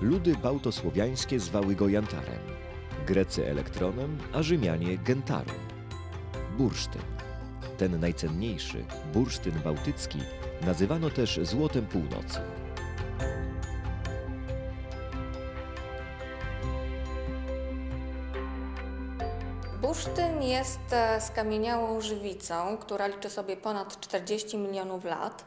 Ludy bałtosłowiańskie zwały go jantarem, Grecy elektronem, a Rzymianie gentarum. Bursztyn. Ten najcenniejszy, bursztyn bałtycki, nazywano też złotem północy. Bursztyn jest e, skamieniałą żywicą, która liczy sobie ponad 40 milionów lat.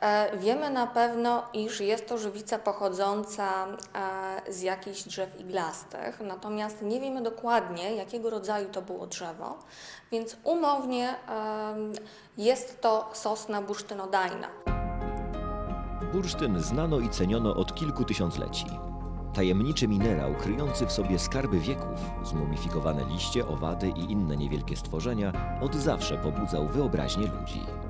E, Wiemy na pewno, iż jest to żywica pochodząca e, z jakichś drzew iglastych, natomiast nie wiemy dokładnie, jakiego rodzaju to było drzewo, więc umownie jest to sosna bursztynodajna. Bursztyn znano i ceniono od kilku tysiącleci. Tajemniczy minerał kryjący w sobie skarby wieków, zmumifikowane liście, owady i inne niewielkie stworzenia od zawsze pobudzał wyobraźnię ludzi.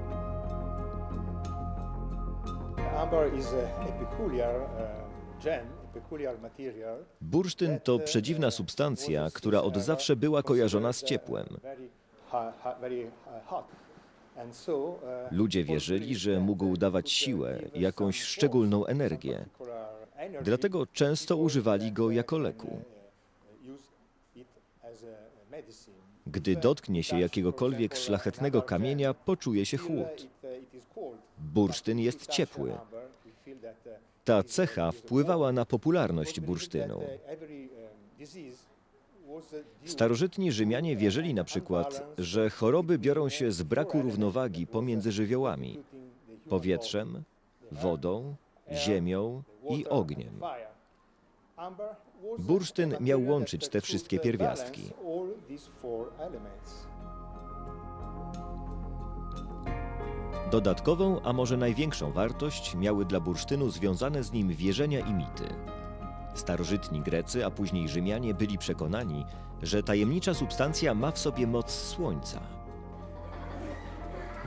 Bursztyn to przedziwna substancja, która od zawsze była kojarzona z ciepłem. Uh, Ludzie wierzyli, że mógł dawać siłę, jakąś szczególną energię. Dlatego często używali go jako leku. Gdy dotknie się jakiegokolwiek szlachetnego kamienia, poczuje się chłód. Bursztyn jest ciepły. Ta cecha wpływała na popularność bursztynu. Starożytni Rzymianie wierzyli na przykład, że choroby biorą się z braku równowagi pomiędzy żywiołami powietrzem, wodą, ziemią i ogniem. Bursztyn miał łączyć te wszystkie pierwiastki. Dodatkową, a może największą wartość miały dla bursztynu związane z nim wierzenia i mity. Starożytni Grecy, a później Rzymianie byli przekonani, że tajemnicza substancja ma w sobie moc słońca.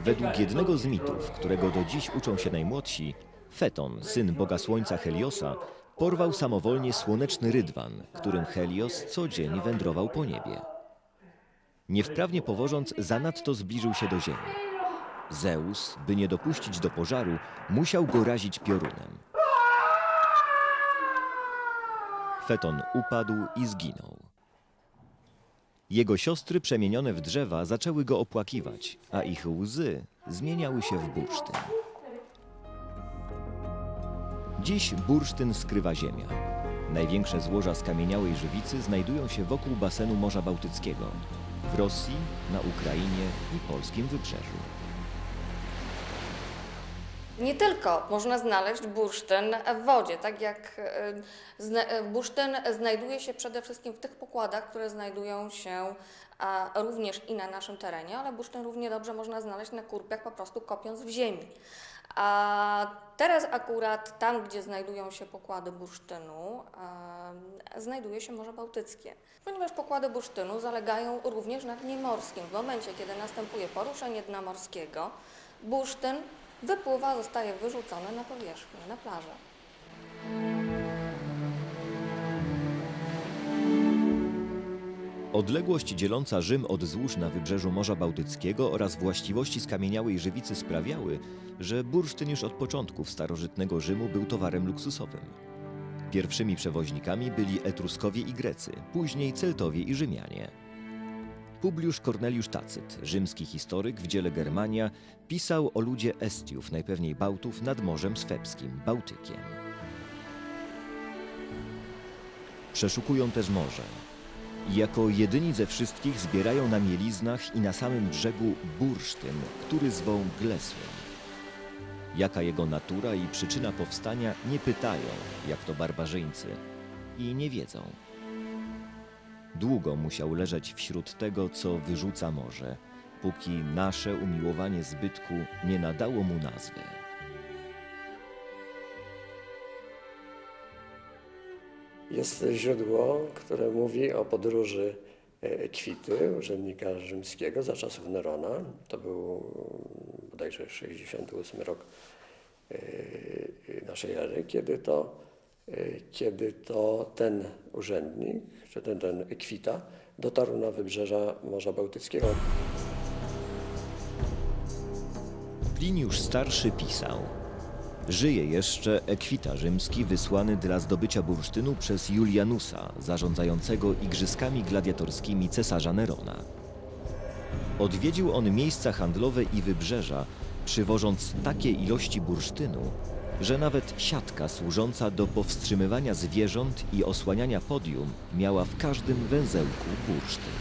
Według jednego z mitów, którego do dziś uczą się najmłodsi, Feton, syn boga słońca Heliosa, porwał samowolnie słoneczny rydwan, którym Helios co dzień wędrował po niebie. Niewprawnie powożąc, zanadto zbliżył się do ziemi. Zeus, by nie dopuścić do pożaru, musiał go razić piorunem. Feton upadł i zginął. Jego siostry przemienione w drzewa zaczęły go opłakiwać, a ich łzy zmieniały się w bursztyn. Dziś bursztyn skrywa ziemia. Największe złoża skamieniałej żywicy znajdują się wokół basenu Morza Bałtyckiego, w Rosji, na Ukrainie i polskim wybrzeżu. Nie tylko można znaleźć bursztyn w wodzie, tak jak e, e, bursztyn znajduje się przede wszystkim w tych pokładach, które znajdują się również i na naszym terenie, ale bursztyn równie dobrze można znaleźć na kurpiach, po prostu kopiąc w ziemi. A teraz akurat tam, gdzie znajdują się pokłady bursztynu, znajduje się Morze Bałtyckie, ponieważ pokłady bursztynu zalegają również na dnie morskim. W momencie, kiedy następuje poruszenie dna morskiego, bursztyn wypływa, zostaje wyrzucony na powierzchnię, na plażę. Odległość dzieląca Rzym od złóż na wybrzeżu Morza Bałtyckiego oraz właściwości skamieniałej żywicy sprawiały, że bursztyn już od początków starożytnego Rzymu był towarem luksusowym. Pierwszymi przewoźnikami byli Etruskowie i Grecy, później Celtowie i Rzymianie. Publiusz Corneliusz Tacyt, rzymski historyk w dziele Germania, pisał o ludzie Estiów, najpewniej Bałtów, nad Morzem Swebskim, Bałtykiem. Przeszukują też morze, jako jedyni ze wszystkich zbierają na mieliznach i na samym brzegu bursztyn, który zwą glesłem. Jaka jego natura i przyczyna powstania nie pytają, jak to barbarzyńcy, i nie wiedzą. Długo musiał leżeć wśród tego, co wyrzuca morze, póki nasze umiłowanie zbytku nie nadało mu nazwy. Jest źródło, które mówi o podróży e, Ekwity, urzędnika rzymskiego za czasów Nerona. To był bodajże 68 rok e, naszej ery, kiedy to, kiedy to ten urzędnik, czy ten, ten Ekwita, dotarł na wybrzeża Morza Bałtyckiego. Pliniusz Starszy pisał: Żyje jeszcze Ekwita rzymski wysłany dla zdobycia bursztynu przez Julianusa, zarządzającego igrzyskami gladiatorskimi cesarza Nerona. Odwiedził on miejsca handlowe i wybrzeża, przywożąc takie ilości bursztynu, że nawet siatka służąca do powstrzymywania zwierząt i osłaniania podium miała w każdym węzełku bursztyn.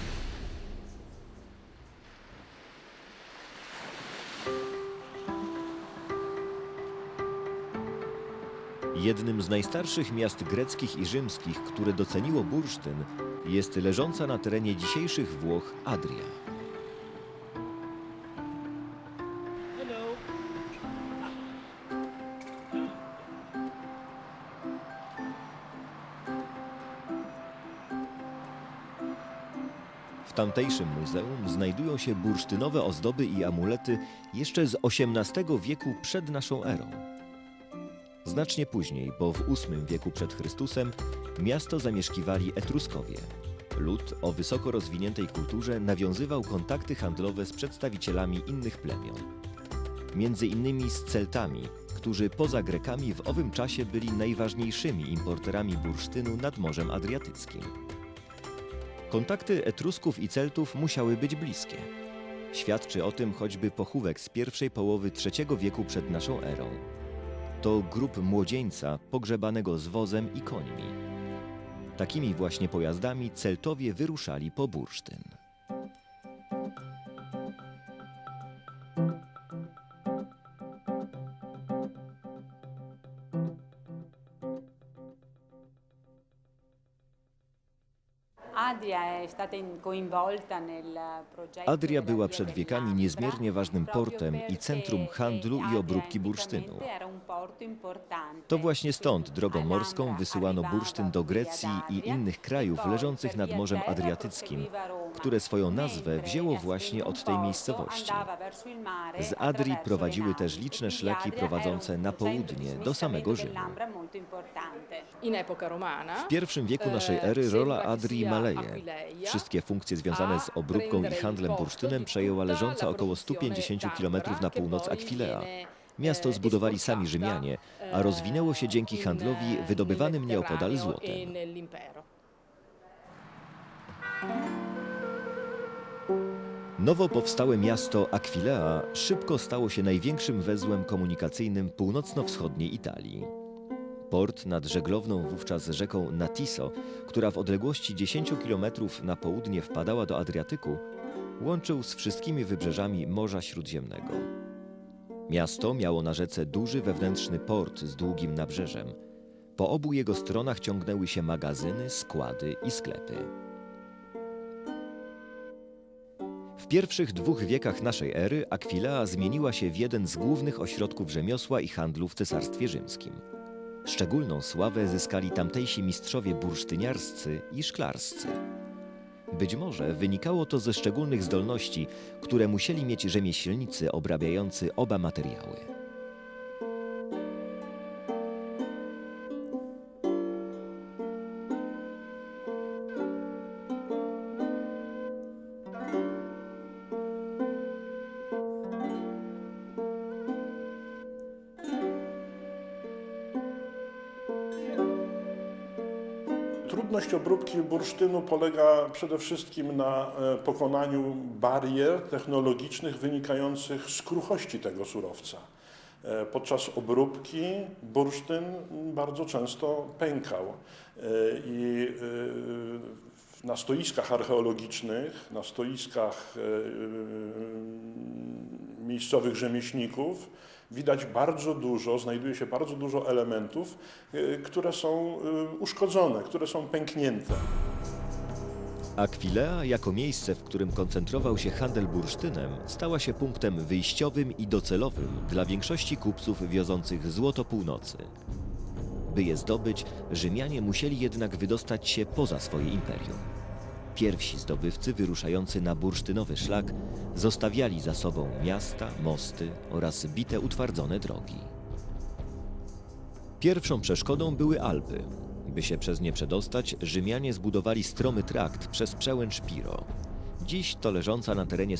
Jednym z najstarszych miast greckich i rzymskich, które doceniło bursztyn, jest leżąca na terenie dzisiejszych Włoch Adria. W tamtejszym muzeum znajdują się bursztynowe ozdoby i amulety jeszcze z XVIII wieku przed naszą erą. Znacznie później, bo w VIII wieku przed Chrystusem, miasto zamieszkiwali Etruskowie. Lud o wysoko rozwiniętej kulturze nawiązywał kontakty handlowe z przedstawicielami innych plemion. Między innymi z Celtami, którzy poza Grekami w owym czasie byli najważniejszymi importerami bursztynu nad Morzem Adriatyckim. Kontakty Etrusków i Celtów musiały być bliskie. Świadczy o tym choćby pochówek z pierwszej połowy III wieku przed naszą erą. To grób młodzieńca pogrzebanego z wozem i końmi. Takimi właśnie pojazdami Celtowie wyruszali po bursztyn. Della była przed wiekami niezmiernie ważnym portem i centrum handlu i Adria obróbki bursztynu. To właśnie stąd drogą morską wysyłano bursztyn do Grecji i innych krajów leżących nad Morzem Adriatyckim, które swoją nazwę wzięło właśnie od tej miejscowości. Z Adrii prowadziły też liczne E quindi szlaki Adria prowadzące na południe, do samego Rzymu. W pierwszym wieku naszej e, ery rola Adrii maleje. Wszystkie funkcje związane z obróbką i handlem bursztynem przejęła leżąca około produzione 150 km na północ Akwilea. viene, Miasto e, zbudowali sami Rzymianie, a rozwinęło się dzięki handlowi wydobywanym nieopodal złotem. e. Nowo powstałe miasto Aquilea szybko stało się największym węzłem komunikacyjnym północno-wschodniej Italii. Port nad żeglowną wówczas rzeką Natiso, która w odległości 10 km na południe wpadała do Adriatyku, łączył z wszystkimi wybrzeżami Morza Śródziemnego. Miasto miało na rzece duży wewnętrzny port z długim nabrzeżem. Po obu jego stronach ciągnęły się magazyny, składy i sklepy. W pierwszych dwóch wiekach naszej ery Akwilea zmieniła się w jeden z głównych ośrodków rzemiosła i handlu w Cesarstwie Rzymskim. Szczególną sławę zyskali tamtejsi mistrzowie bursztyniarscy i szklarscy. Być może wynikało to ze szczególnych zdolności, które musieli mieć rzemieślnicy obrabiający oba materiały. Trudność obróbki bursztynu polega przede wszystkim na e, pokonaniu barier technologicznych wynikających z kruchości tego surowca. E, Podczas obróbki bursztyn bardzo często pękał E, i na stoiskach archeologicznych, na stoiskach miejscowych rzemieślników widać bardzo dużo, znajduje się bardzo dużo elementów, e, które są e, uszkodzone, które są pęknięte. Akwilea, jako miejsce, w którym koncentrował się handel bursztynem, stała się punktem wyjściowym i docelowym dla większości kupców wiozących złoto północy. By je zdobyć, Rzymianie musieli jednak wydostać się poza swoje imperium. Pierwsi zdobywcy wyruszający na bursztynowy szlak zostawiali za sobą miasta, mosty oraz bite utwardzone drogi. Pierwszą przeszkodą były Alpy. By się przez nie przedostać, Rzymianie zbudowali stromy trakt przez przełęcz Piro. Dziś to leżąca na terenie